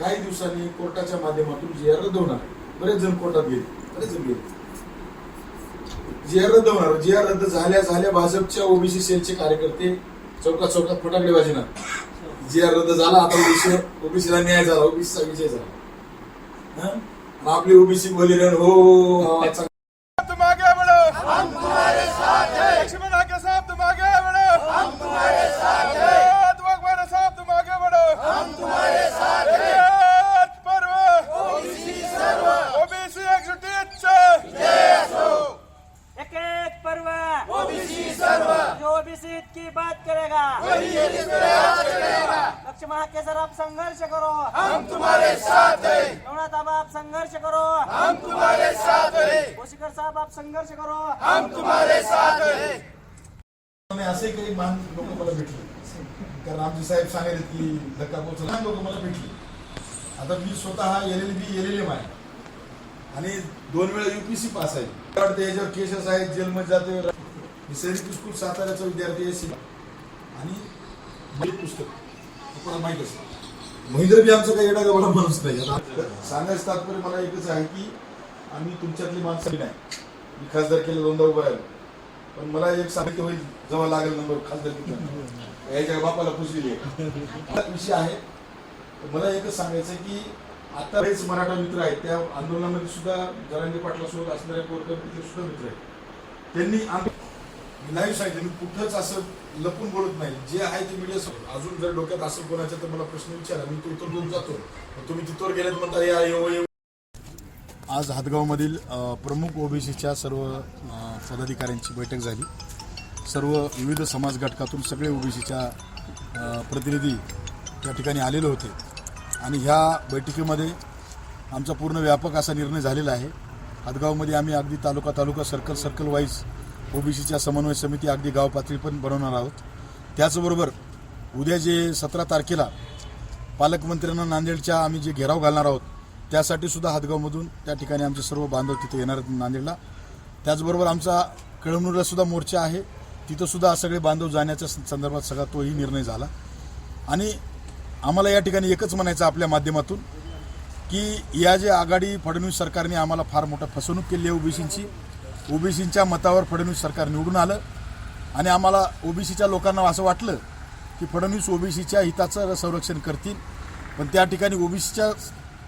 काही दिवसांनी कोर्टाच्या माध्यमातून जी आर रद्द होणार बरेच जण कोर्टात गेले बरेच जण गेले. जी आर रद्द होणार जी आर रद्द झाल्या झाल्या भाजपच्या ओबीसी सेलचे कार्यकर्ते चौकात चौकात फटाकडे वाजणार जी आर रद्द झाला आता ओबीसी ओबीसीला न्याय झाला ओबीसीचा विजय झाला. हं? मग आपली ओबीसी बोली रण हो आवाज हैं। लक्ष्मण साथ हैं अकबर साहब तुम आगे बढ़ो हम तुम्हारे साथ हैं पर्व ओबीसी सर्व ओबीसी एकजुटीत एक एक पर्व ओबीसी सर्व ओबीसी की बात करेगा। वही लक्ष्मण के सर आप संघर्ष करो। हम तुम्हारे साथ हैं। साहब आप संघर्ष करो। हम तुम्हारे साथ हैं। कोशिकर साहब आप संघर्ष करो। हम तुम्हारे साथ हैं। आणि असे काही मान लोक मला भेटले कारण आमचे साहेब सांगायचे की धक्का पोचला लोक मला भेटले आता मी स्वतः L L B L L M आहे आणि दोन वेळा युपीसी पास आहे। मला वाटतं याच्यावर केसेस आहेत जेलमध्ये जाते मी सैनिक स्कूल साताऱ्याचा विद्यार्थी आहे शिवा आणि पुस्तक आपल्याला माहीत असेल महिंद्र बी आमचं काही येडा मला माणूस नाही. सांगायचं तात्पर्य मला एकच आहे की आम्ही तुमच्यातली माणसं नाही. मी खासदार केलं दोनदा उभं राहिलो. पण मला एक सांगितलं होईल जेव्हा लागेल नंबर खासदार याच्या बापाला पुसलेली आहे विषय आहे. तर मला एकच सांगायचं आहे की आता बरेच मराठा मित्र आहेत. त्या आंदोलनामध्ये सुद्धा जरांगे पाटलासोबत असणाऱ्या कोरकर तिथे सुद्धा मित्र आहेत. त्यांनी आम्ही मी लाईव्ह सांगितलं मी कुठंच असं लपून बोलत नाही. जे आहे ते मीडिया समोर. अजून जर डोक्यात असेल कोणाच्या तर मला प्रश्न विचारा मी तो उत्तर देऊन जातो. तुम्ही तिथवर गेलेत म्हणता या येऊ आज हातगावमधील प्रमुख ओबीसीच्या सर्व पदाधिकाऱ्यांची बैठक झाली. सर्व विविध समाज घटकातून सगळे ओबीसीच्या प्रतिनिधी त्या ठिकाणी आलेले होते. आणि ह्या बैठकीमध्ये आमचा पूर्ण व्यापक असा निर्णय झालेला आहे. हातगावमध्ये आम्ही अगदी तालुका तालुका सर्कल सर्कल वाईज ओबीसीच्या समन्वय समिती अगदी गाव पातळी पण बनवणार आहोत. त्याचबरोबर उद्या जे सतरा तारखेला पालकमंत्र्यांना नांदेडच्या आम्ही जे घेराव घालणार आहोत त्यासाठी सुद्धा हातगावमधून त्या ठिकाणी आमचे सर्व बांधव तिथे येणार आहेत नांदेडला. त्याचबरोबर आमचा कळमनुरला सुद्धा मोर्चा आहे. तिथंसुद्धा सगळे बांधव जाण्याच्या संदर्भात सगळा तोही निर्णय झाला. आणि आम्हाला या ठिकाणी एकच म्हणायचं आपल्या माध्यमातून की या जे आघाडी फडणवीस सरकारने आम्हाला फार मोठा फसवणूक केली आहे ओबीसींची ओबीसींच्या मतावर फडणवीस सरकार निवडून आलं. आणि आम्हाला ओबीसीच्या लोकांना असं वाटलं की फडणवीस ओबीसीच्या हिताचं संरक्षण करतील. पण त्या ठिकाणी ओबीसीच्या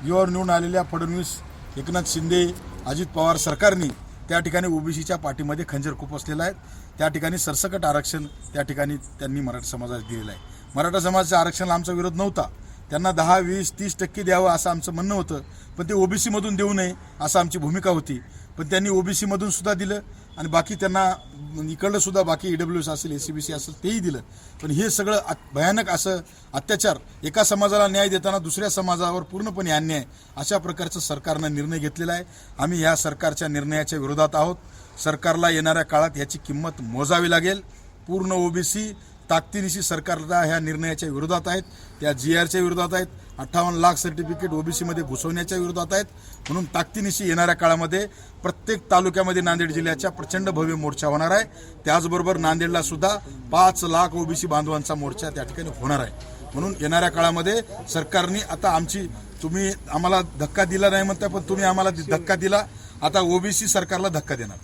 जीवावर निवडून आलेल्या फडणवीस एकनाथ शिंदे अजित पवार सरकारने त्या ठिकाणी ओबीसीच्या पाठीमध्ये खंजर खुपसलेला आहे. त्या ठिकाणी सरसकट आरक्षण त्या ठिकाणी त्यांनी मराठा समाजाला दिलेलं आहे. मराठा समाजाच्या आरक्षणाला आमचा विरोध नव्हता. त्यांना दहा वीस तीस टक्के द्यावं असं आमचं म्हणणं होतं. पण ते ओबीसीमधून देऊ नये असं आमची भूमिका होती. पण त्यांनी ओबीसीमधून सुद्धा दिलं आणि बाकी त्यांना इकडलं सुद्धा बाकी ईडब्ल्यू एस असेल ए सी बी सी असेल तेही दिलं. पण हे सगळं भयानक असं अत्याचार. एका समाजाला न्याय देताना दुसऱ्या समाजावर पूर्णपणे अन्याय. अशा प्रकारचं सरकारनं निर्णय घेतलेला आहे. आम्ही या सरकारच्या निर्णयाच्या विरोधात आहोत. सरकारला येणाऱ्या काळात याची किंमत मोजावी लागेल. पूर्ण ओबीसी ताकदीनिशी सरकारला ह्या निर्णयाच्या विरोधात आहेत त्या जी आरच्या विरोधात आहेत अठ्ठावन्न लाख सर्टिफिकेट ओबीसीमध्ये घुसवण्याच्या विरोधात आहेत. म्हणून ताकदीनिशी येणाऱ्या काळामध्ये प्रत्येक तालुक्यामध्ये नांदेड जिल्ह्याच्या प्रचंड भव्य मोर्चा होणार आहे. त्याचबरोबर नांदेडला सुद्धा पाच लाख ओबीसी बांधवांचा मोर्चा त्या ठिकाणी होणार आहे. म्हणून येणाऱ्या काळामध्ये सरकारने आता आमची तुम्ही आम्हाला धक्का दिला नाही म्हणता पण तुम्ही आम्हाला धक्का दिला आता ओबीसी सरकारला धक्का देणार.